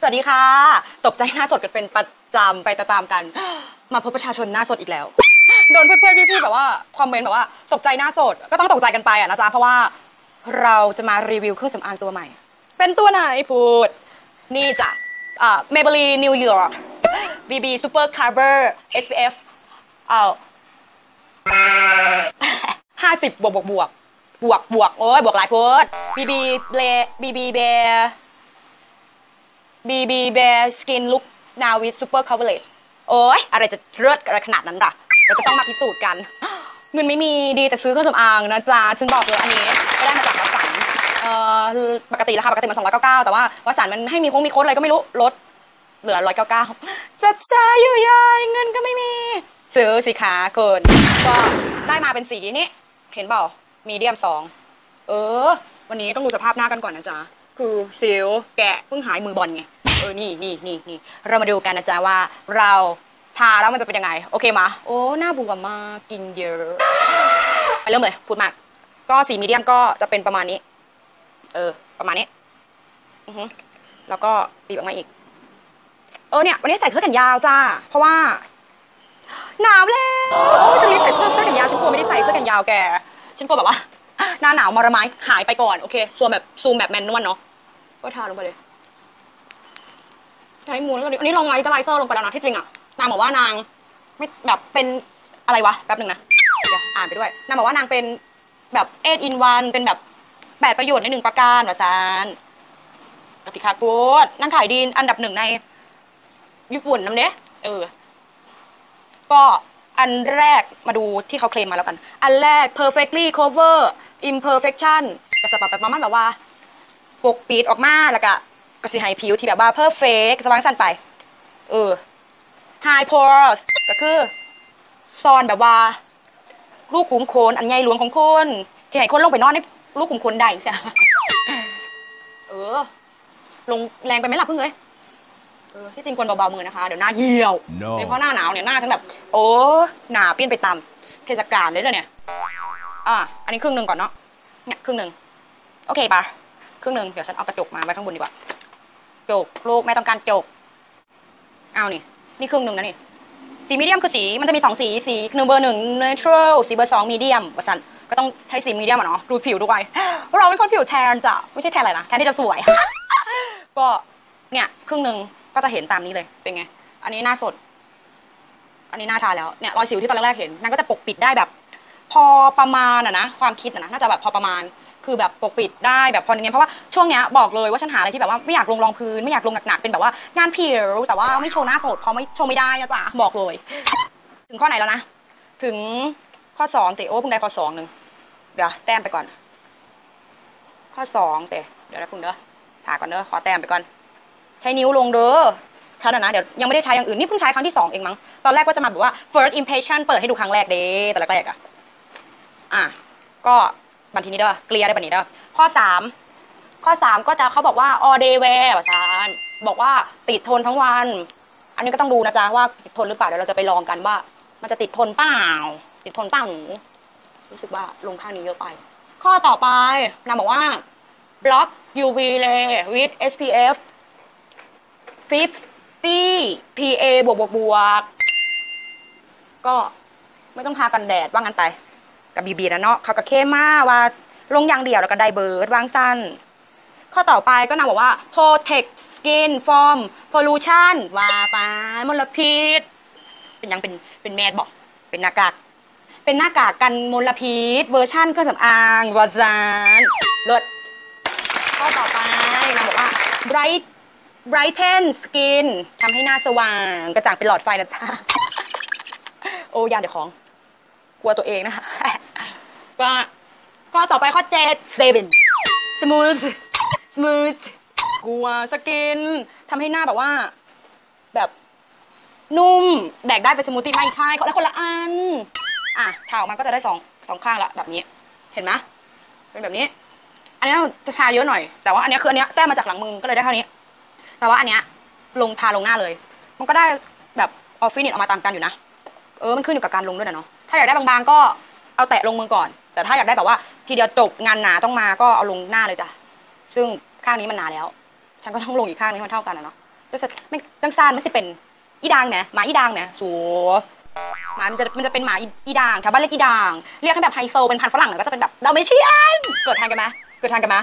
สวัสดีค่ะ ตกใจหน้าสดกันเป็นประจำไปตามๆกัน มาพบประชาชนหน้าสดอีกแล้ว โดนเพื่อนๆพี่ๆแบบว่าคอมเมนต์แบบว่าตกใจหน้าสดก็ต้องตกใจกันไปอะนะจ๊ะเพราะว่าเราจะมารีวิวเครื่องสำอางตัวใหม่ เป็นตัวไหนพูด นี่จ้ะอ่า Maybelline New York BB Super Cover SPF เอ่อห้าสิบบวกบวกบวกบวกบวกโอ้ยบวกหลายโพสบีบีเบลบีบีเบ บีบีเบสกินลุกนาวิซูเปอร์คาวเวลโอ้ยอะไรจะเลิศอะไรขนาดนั้นล่ะ เราจะต้องมาพิสูจน์กัน เงินไม่มีดีแต่ซื้อเครื่องสำอางนะจ๊ะฉันบอกเลยอันนี้ก็ได้มาจากวัสันเอ่อปกติราคาปกติมันสองร้อยเก้าเก้าแต่ว่าวัสันมันให้มีโค้งมีโค้ดอะไรก็ไม่รู้ลดเหลือร้อยเก้าเก้าจะใช้อยู่ยายเงินก็ไม่มี ซื้อสิคะเกินก็ได้มาเป็นสีนี้เห็นเปล่ามีเดียมสองเออ วันนี้ต้องดูสภาพหน้ากันก่อนนะจ๊ะ คือสิวแกะเพิ่งหายมือบอลไง เออ นี่นี่นี่นี่เรามาดูกันนะจ๊ะว่า เราทาแล้วมันจะเป็นยังไง โอเคมา โอ้ หน้าบวมมาก กินเยอะ ไปเริ่มเลย พูดมาก ก็สีมีเดียมก็จะเป็นประมาณนี้ เออ ประมาณนี้ อือฮึแล้วก็บีบออกมาอีก เออ เนี่ย วันนี้ใส่เสื้อแขนยาวจ้า เพราะว่า หนาวแล้ว ฉันรีบใส่เสื้อเสื้อแขนยาว ฉันกลัวไม่ได้ใส่เสื้อแขนยาวแก ฉันกลัวแบบว่า หน้าหนาวมรไม้หายไปก่อน โอเคซูมแบบซูมแบบแมนนวลเนาะ ก็ทาลงไปเลย ใช้มูลแล้วอันนี้ลองไลท์จะไลเซอร์ลงไปแล้วนะที่จริงอะนางบอกว่านางไม่แบบเป็นอะไรวะแป๊บหนึ่งนะเดี๋ยวอ่านไปด้วยนางบอกว่านางเป็นแบบเอทอินวันเป็นแบบแปดประโยชน์ในหนึ่งประการวะซานกติกาโกดนางขายดีอันดับหนึ่งในญี่ปุ่นน้ำเนี้ยเออ ก็อันแรกมาดูที่เขาเคลมมาแล้วกัน อันแรก perfectly cover imperfection ก็จะแบบประมาณแบบว่าปกปิดออกมาแล้วก็ กระสีหายผิวที่แบบว่า perfect สว่างสั้นไป เออ high pores ก็คือซ่อนแบบว่าลูกขุมขนอันใหญ่หลวงของคนที่ให้คนลงไปนอนในลูกขุมขนได้ใช่เออ ลงแรงไปไหมล่ะเพิ่งเลยเออที่จริงควรเบาๆมือนะคะ เดี๋ยวหน้าเหี่ยว No เพราะหน้าหนาวเนี่ยหน้าฉันแบบ โอ้หนาเปลี่ยนไปตามเทศกาลเลยเลยเนี่ย อะอันนี้ครึ่งหนึ่งก่อนเนาะเนี่ยครึ่งหนึ่งโอเคปะครึ่งหนึ่งเดี๋ยวฉันเอากระจกมาไว้ข้างบนดีกว่า จกลูกไม่ต้องการจกเอานี่ นี่ครึ่งหนึ่งนะนี่ สีมีเดียมคือสี มันจะมีสองสี สีหนึ่งเบอร์หนึ่งเนเทรลสีเบอร์สองมีเดียมประสันก็ต้องใช้สีมีเดียมอะเนาะ ดูผิวด้วยเราเป็นคนผิวแทนจ้ะ ไม่ใช่แทนอะไรนะ แทนที่จะสวย ก็เนี่ยครึ่งหนึ่งก็จะเห็นตามนี้เลย เป็นไง อันนี้หน้าสด อันนี้หน้าทาแล้ว เนี่ยรอยสิวที่ตอนแรกๆเห็นนางก็จะปกปิดได้แบบ พอประมาณอะนะความคิดอะนะน่าจะแบบพอประมาณ คือแบบปกปิดได้แบบพอเนียนเพราะว่าช่วงเนี้ยบอกเลยว่าฉันหาอะไรที่แบบว่าไม่อยากลงรองพื้นไม่อยากลงหนักๆเป็นแบบว่างานผิวแต่ว่าไม่โชว์หน้าสดพราะไม่โชว์ไม่ได้นะจ๊ะบอกเลย ถึงข้อไหนแล้วนะถึงข้อสองเตโอ้เพิ่งได้ข้อสองหนึ่งเดี๋ยวแต้มไปก่อน ข้อสองเตเดี๋ยวนะคุณเด้อถ่ายก่อนเด้อขอแต้มไปก่อน ใช้นิ้วลงเด้อชัดนะเดี๋ยวยังไม่ได้ใช้อย่างอื่นนี่เพิ่งใช้ครั้งที่สองเองมั้งตอนแรกก็จะมาแบบว่า first impression เปิดให้ดูครั้งแรกเด้แต่แรกๆอะ อะก็บันทีนี้เด้อเกลียร์ได้บันนี้เด้อข้อสามข้อสามก็จะเขาบอกว่า all day wear ประชาบอกว่าติดทนทั้งวัน อันนี้ก็ต้องดูนะจ๊ะว่าติดทนหรือเปล่าเดี๋ยวเราจะไปลองกันว่า มันจะติดทนเปล่า ติดทนเปล่าหนูรู้สึกว่าลงข้างนี้เยอะไป ข้อต่อไปนางบอกว่า block UV ray with SPF 50 PA บวกบวกบวกก็ไม่ต้องทากันแดดว่างั้นไป กับบีบีนะเนาะเขาก็เข้มมาว่าลงอย่างเดียวแล้วก็ไดเบิร์ดวางสั้น ข้อต่อไปก็นางบอกว่า protect skin from pollution ว่าไปมลพิษ เป็นยังเป็นเป็นแมสบอกเป็นหน้ากาก เป็นหน้ากากกันมลพิษ เวอร์ชั่นเครื่องสำอางวาซานลิศข้อต่อไปนางบอกว่า bright brighten skin ทำให้หน้าสว่างกระจ่างเป็นหลอดไฟนะจ๊ะ โอ้ยานเดี๋ยวของ กลัวตัวเองนะคะ ก็ก็ต่อไปข้อเจ็ด seven smooth smooth กลัวสกินทำให้หน้าแบบว่า แบบนุ่มแดกได้เป็นสมูทตี้ไม่ใช่คนละคนละอัน อะเท้ามันก็จะได้สองสองข้างละแบบนี้ เห็นไหมเป็นแบบนี้ อันนี้จะทาเยอะหน่อย แต่ว่าอันนี้คืออันนี้แต้มมาจากหลังมือก็เลยได้เท่านี้ แต่ว่าอันเนี้ยลงทาลงหน้าเลย มันก็ได้แบบออฟฟิศนิตออกมาตามกันอยู่นะ เออ มันขึ้นอยู่กับการลงด้วยนะเนาะ ถ้าอยากได้บางๆก็เอาแตะลงมือก่อน แต่ถ้าอยากได้แบบว่า ทีเดียวจบงานหนาต้องมาก็เอาลงหน้าเลยจ้ะซึ่งข้างนี้มันหนาแล้ว ฉันก็ต้องลงอีกข้างนี้มันเท่ากันนะเนาะจะจะไม่จังซานไม่สิเป็นอีดางเนี่ยหมาอีดางเนี่ยสูหมามันจะมันจะเป็นหมาอีอีดางแถวบ้านเรียกอีดาง เรียกให้แบบไฮโซเป็นพันฝรั่งหน่อยก็จะเป็นแบบดาเมเชียน เกิดทันกันไหมเกิดทันกันไหม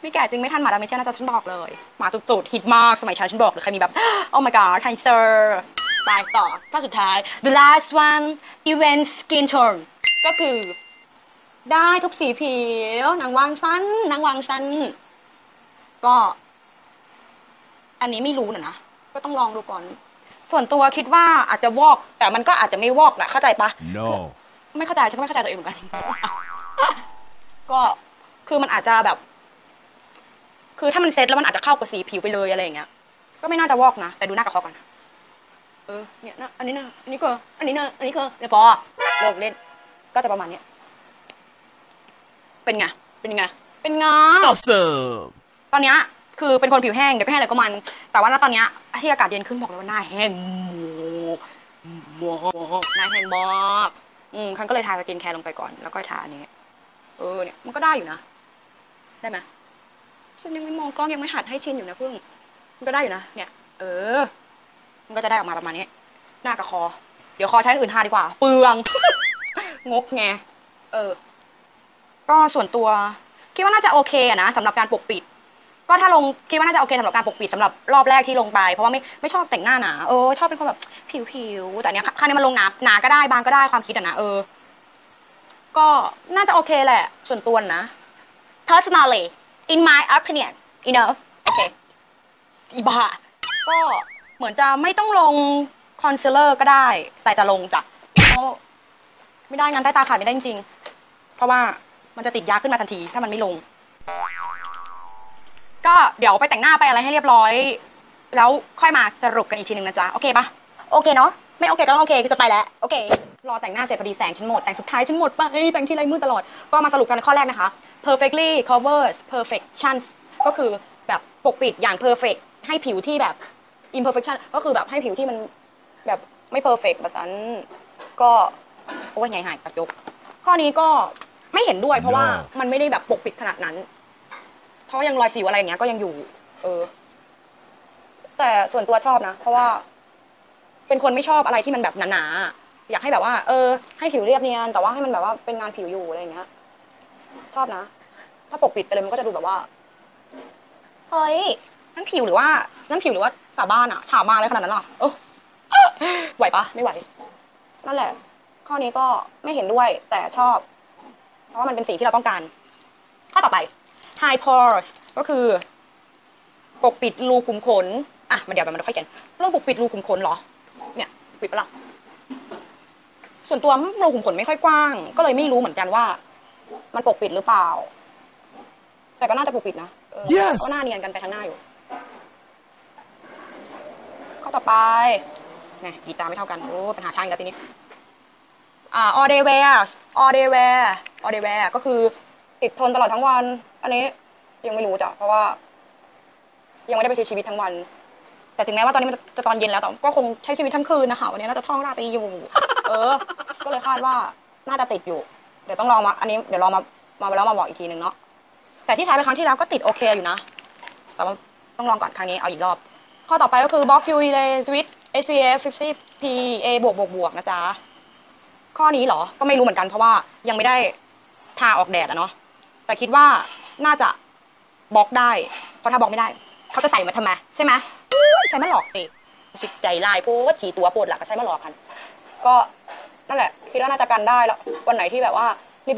ไม่แก่จริงไม่ทันหมาดาเมเชียนนะจ๊ะฉันบอกเลย หมาจุดๆฮิตมากสมัยฉันฉันบอกเลยใครมีแบบ oh my god ไฮเซอร์ไปต่อข้อสุดท้าย the last one event skin tone ก็คือ ได้ทุกสีผิวนางวางสั้นนางวางสั้นก็ อันนี้ไม่รู้นะนะก็ต้องลองดูก่อน ส่วนตัวคิดว่าอาจจะวอก แต่มันก็อาจจะไม่วอกนะเข้าใจปะ No. ไม่เข้าใจฉันก็ไม่เข้าใจตัวเองเหมือนกัน ก็คือมันอาจจะแบบ คือถ้ามันเซ็ตแล้วมันอาจจะเข้ากับสีผิวไปเลยอะไรอย่างเงี้ย ก็ไม่น่าจะวอกนะแต่ดูหน้ากับเขาก่อนเออเนี่ยนะอันนี้นะอันนี้ก็ อันนี้นะอันนี้ก็เดี๋ยวพอเลิกเล่น ก็จะประมาณเนี้ย เป็นไง เป็นไง เป็นไง Awesome. ตอนเนี้ยคือเป็นคนผิวแห้ง เดี๋ยวก็แห้งเดี๋ยวก็มัน แต่ว่าณตอนเนี้ยที่อากาศเย็นขึ้นบอกเลยว่าหน้าแห้งมากหน้าแห้งมากอืมคันก็เลยทาสกินแคร์ลงไปก่อน แล้วก็ทาอันนี้ เออเนี่ยมันก็ได้อยู่นะ ได้ไหมฉันยังไม่มองกล้องยังไม่หัดให้ชินอยู่นะเพิ่ง มันก็ได้อยู่นะ เนี่ย เออ มันก็จะได้ออกมาประมาณนี้ หน้ากับคอ เดี๋ยวคอใช้อื่นทาดีกว่า เปลือง งกไง เออ ก็ส่วนตัวคิดว่าน่าจะโอเคอะนะสำหรับการปกปิด ก็ถ้าลงคิดว่าน่าจะโอเคสำหรับการปกปิดสำหรับรอบแรกที่ลงไป เพราะว่าไม่ไม่ชอบแต่งหน้าหนาเออชอบเป็นคนแบบผิวๆแต่เนี้ยครั้งนี้มันลงหนาหนาก็ได้บางก็ได้ความคิดอะนะเออ ก็น่าจะโอเคแหละ ส่วนตัวนะ personally in my opinion you know โอเคอีบ้าก็เหมือนจะไม่ต้องลงคอนซีลเลอร์ก็ได้ แต่จะลงจ้ะเพราะไม่ได้งานใต้ตาขาดไม่ได้จริงๆ เพราะว่า มันจะติดยาขึ้นมาทันทีถ้ามันไม่ลง ก็เดี๋ยวไปแต่งหน้าไปอะไรให้เรียบร้อย แล้วค่อยมาสรุปกันอีกทีหนึ่งนะจ๊ะ โอเคปะโอเคเนาะไม่โอเคก็ต้องโอเคก็จะไปแล้ว โอเค รอแต่งหน้าเสร็จพอดีแสงฉันหมดแสงสุดท้ายฉันหมดไปแต่งที่ไรมืดตลอด ก็มาสรุปกันในข้อแรกนะคะ perfectly covers perfections ก็คือแบบปกปิดอย่าง perfect ให้ผิวที่แบบ imperfection ก็คือแบบให้ผิวที่มันแบบไม่ perfect แบบนั้นก็โอ้ยไงหายตัดยก ข้อนี้ก็ ไม่เห็นด้วย เพราะว่า No มันไม่ได้แบบปกปิดขนาดนั้น เพราะว่ายังรอยสิวอะไรอย่างเงี้ยก็ยังอยู่ เออ แต่ส่วนตัวชอบนะ เพราะว่า เป็นคนไม่ชอบอะไรที่มันแบบหนาๆอยากให้แบบว่า เออ ให้ผิวเรียบเนียน แต่ว่าให้มันแบบว่าเป็นงานผิวอยู่อะไรอย่างเงี้ย ชอบนะ ถ้าปกปิดไปเลยมันก็จะดูแบบว่า เฮ้ยนั่นผิวหรือว่านั่นผิวหรือว่าฝาบ้านอะฉาบมากเลยขนาดนั้นเหรอเออไหวปะไม่ไหว นั่นแหละ ข้อนี้ก็ไม่เห็นด้วย แต่ชอบ เพราะว่ามันเป็นสีที่เราต้องการ ข้อต่อไป high pores ก็คือ ปกปิดรูขุมขน อะมาเดี๋ยวมาค่อยกันเรื่องปกปิดรูขุมขนเหรอ เนี่ยปิดปะล่ะส่วนตัวรูขุมขนไม่ค่อยกว้าง ก็เลยไม่รู้เหมือนกันว่า มันปกปิดหรือเปล่า แต่ก็น่าจะปกปิดนะเออ Yes ก็หน้าเนียนกันไปข้างหน้าอยู่ข้อต่อไปเนี่ยกีตาร์ไม่เท่ากัน โอ้ปัญหาช่างอีกแล้วทีนี้อ่า all day wear all day wear all day wear ก็คือติดทนตลอดทั้งวัน อันนี้ยังไม่รู้จ้ะเพราะว่า ยังไม่ได้ไปใช้ชีวิตทั้งวัน แต่ถึงแม้ว่าตอนนี้มันจะตอนเย็นแล้วแต่ก็คงใช้ชีวิตทั้งคืนนะคะวันนี้น่าจะท่องราตรีอยู่ เออ ก็เลยคาดว่าน่าจะติดอยู่ เดี๋ยวต้องลองมา อันนี้เดี๋ยวลองมามาแล้วมาบอกอีกทีหนึ่งเนาะแต่ที่ใช้ไปครั้งที่แล้วก็ติดโอเคอยู่นะแต่ว่าต้องลองก่อนครั้งนี้เอาอีกรอบ ข้อต่อไปก็คือบล็อก UV Ray Switch SPF 50 PA บวกบวกบวกนะจ๊ะข้อนี้เหรอก็ไม่รู้เหมือนกันเพราะว่ายังไม่ได้ ทาออกแดดอะเนาะแต่คิดว่าน่าจะบล็อกได้ เพราะถ้าบล็อกไม่ได้ เขาจะใส่มาทำไมใช่ไหมอุ๊ยใช้มาหลอกติจิตใจลายโพดขี่ตัวปวดหลักก็ใช้มาหลอกกัน ก็นั่นแหละ คิดว่าน่าจะกันได้แล้ววันไหนที่แบบว่า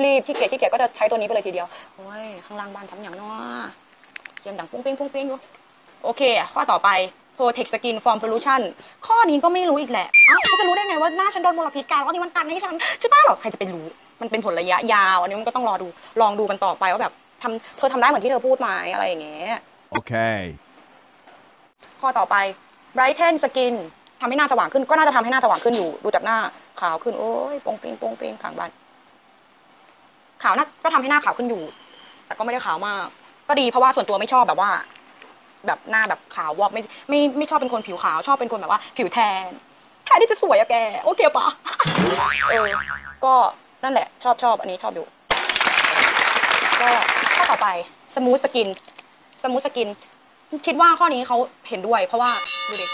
รีบๆขี้เกียจขี้เกียจก็จะใช้ตัวนี้ไปเลยทีเดียวโอ้ยข้างล่างบ้านทำอย่างนาะเสียงดังปุ้งเปิ้งปุ้งเปิ้งอยู่โอเค ข้อต่อไป protect skin from pollution ข้อนี้ก็ไม่รู้อีกแหละ เอ้าจะรู้ได้ไงว่าหน้าฉันโดนมลพิษการว่านี่มันกันให้ฉันใช่ป้ะหรอใครจะไปรู้ มันเป็นผลระยะยาว อันนี้มันก็ต้องรอดูลองดูกันต่อไปว่าแบบทำเธอทำได้เหมือนที่เธอพูดไหมอะไรอย่างเงี้ย Okay. ข้อต่อไป brighten skin ทำให้หน้าสว่างขึ้น ก็น่าจะทำให้หน้าสว่างขึ้นอยู่ ดูจากหน้าขาวขึ้น โอ้ยโปงเปงโปงเปงขางบ้านขาวน่าก็ทำให้หน้าขาวขึ้นอยู่ แต่ก็ไม่ได้ขาวมาก ก็ดีเพราะว่าส่วนตัวไม่ชอบแบบว่า แบบหน้าแบบขาววอกไม่ไม่ไม่ชอบเป็นคนผิวขาว ชอบเป็นคนแบบว่า ผิวแทน แทนที่จะสวยอะแก โอเคปะ เออ ก็ นั่นแหละ ชอบชอบอันนี้ชอบอยู่ ก็ข้อต่อไป smooth skin smooth skin คิดว่าข้อนี้เขาเห็นด้วย เพราะว่าดูดิ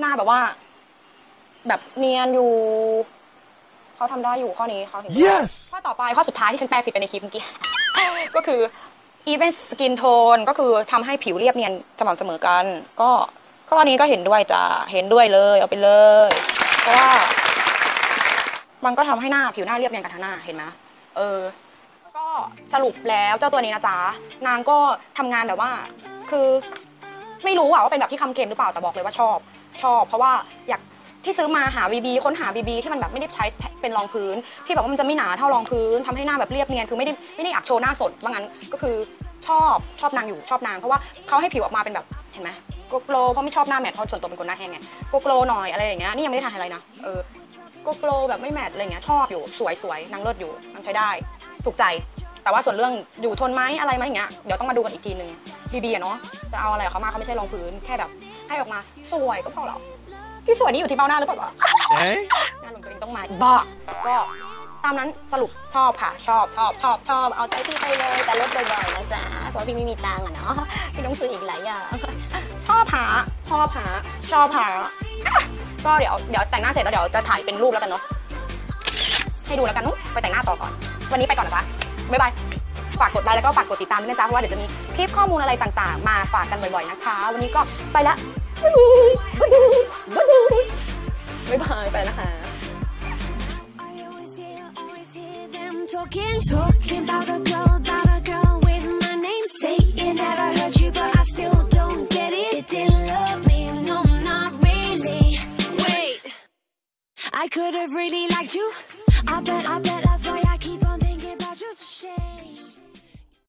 หน้าแบบว่า แบบเนียนอยู่เขาทำได้อยู่ข้อนี้เขาเห็นด้วย Yes ข้อต่อไปข้อสุดท้ายที่ฉันแปลผิดไปในคลิปเมื่อกี้ก็คือ even skin tone ก็คือทำให้ผิวเรียบเนียนสม่ำเสมอกัน ก็ข้อนี้ก็เห็นด้วยจ้ะเห็นด้วยเลย เอาไปเลย เพราะว่า มันก็ทำให้หน้าผิวหน้าเรียบเนียนกันทั้งหน้าเห็นไหมเออ ก็สรุปแล้วเจ้าตัวนี้นะจ๊ะนางก็ทำงานแบบว่า คือไม่รู้อะว่าเป็นแบบที่คำเค็มหรือเปล่าแต่บอกเลยว่าชอบ ชอบ เพราะว่าอยากที่ซื้อมาหาบีบีค้นหาบีบีที่มันแบบไม่ได้ใช้เป็นรองพื้น ที่แบบว่ามันจะไม่หนาเท่ารองพื้นทำให้หน้าแบบเรียบเนียนคือไม่ได้ไม่ได้อยากโชว์หน้าสดว่างั้นก็คือ ชอบชอบนางอยู่ชอบนางเพราะว่าเขาให้ผิวออกมาเป็นแบบเห็นไหมโกโกลเพราะไม่ชอบหน้าแมทเพราะส่วนตัวเป็นคนหน้าแห้งไงโกโกลหน่อยอะไรอย่างเงี้ยนี่ยังไม่ได้ทาอะไรนะเออโกโกลแบบไม่แมทอะไรเงี้ยชอบอยู่สวยสวยนางเลิศอยู่นางใช้ได้ ถูกใจ แต่ว่าส่วนเรื่องอยู่ทนไหมอะไรไหมอย่างเงี้ยเดี๋ยวต้องมาดูกันอีกทีนึงบีบีอะเนาะจะเอาอะไรกับเขามาเขาไม่ใช่รองพื้นแค่แบบ ให้ออกมาสวยก็พอแล้วที่สวยนี่อยู่ที่เบ้าหน้าหรือเปล่าวะ Eh? งานลงตัวเองต้องมาอีบ้าก็ตามนั้นสรุปชอบค่ะ ชอบชอบชอบชอบเอาใจพี่ไปเลยแต่ลดบ่อยๆนะจ๊ะ เพราะพี่ไม่มีตังค์อะเนาะพี่ต้องซื้ออีกหลายอย่างชอบหาชอบหาชอบหาอะก็เดี๋ยวเดี๋ยวแต่งหน้าเสร็จแล้วเดี๋ยวจะถ่ายเป็นรูปแล้วกันเนาะให้ดูแล้วกันเนุ๊ไปแต่งหน้าต่อก่อน วันนี้ไปก่อนนะจ๊ะบ๊ายบายฝากกดไลค์แล้วก็ฝากกดติดตามด้วยนะจ๊ะเพราะว่าเดี๋ยวจะมีคลิปข้อมูลอะไรต่างๆ มาฝากกันบ่อยๆนะคะ วันนี้ก็ไปละบ๊ายบายไปแล้วนะคะ I always hear, always hear them talking, talking about a girl, I could have really liked you. I bet, I bet that's why I keep on thinking about you. It's a shame.